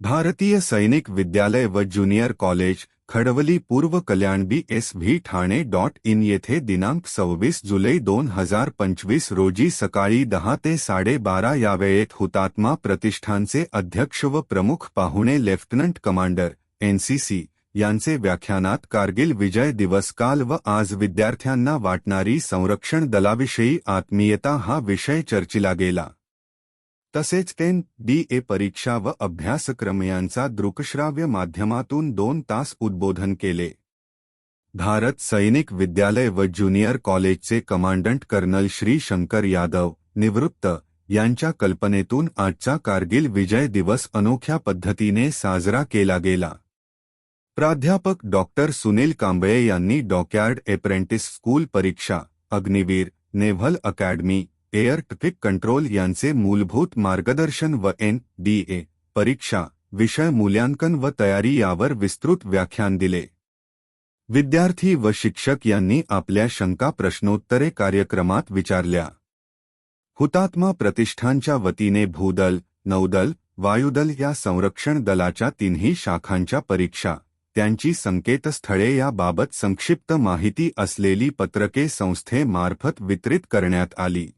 भारतीय सैनिक विद्यालय व ज्युनियर कॉलेज, खडवली पूर्व Kalyan B S V Thane dot in येथे दिनांक सव्वीस जुलै दोन हज़ार पंचवीस रोजी सकाळी दहा ते साडेबारा या वेळेत हुतात्मा प्रतिष्ठानचे अध्यक्ष व प्रमुख पाहुणे लेफ्टनंट कमांडर एनसीसी यांचे व्याख्यानात कारगिल विजय दिवस काल व आज विद्यार्थ्यांना वाटणारी संरक्षण दलाविषयी आत्मीयता हा विषय चर्चिला गेला. तसेच एन डी ए परीक्षा व अभ्यासक्रम यांचा दृकश्राव्य माध्यमातून दोन तास उद्बोधन केले. भारत सैनिक विद्यालय व ज्युनियर कॉलेजचे कमांडंट कर्नल श्री शंकर यादव निवृत्त यांच्या कल्पनेतून आजचा कारगिल विजय दिवस अनोख्या पद्धतीने साजरा केला गेला. प्राध्यापक डॉक्टर सुनील कांबळे यांनी डॉकयार्ड एप्रेंटिस स्कूल परीक्षा Agniveer naval academy air traffic control यांचे मूलभूत मार्गदर्शन व एन डी ए परीक्षा विषय मूल्यांकन व तयारी यावर विस्तृत व्याख्यान दिले. विद्यार्थी व शिक्षक यांनी आपल्या शंका प्रश्नोत्तरे कार्यक्रमात विचारल्या. हुतात्मा प्रतिष्ठानच्या वतीने भूदल नौदल वायुदल या संरक्षण दलाच्या तिन्ही शाखांच्या परीक्षा त्यांची संकेतस्थळे याबाबत संक्षिप्त माहिती असलेली पत्रके संस्थेमार्फत वितरित करण्यात आली.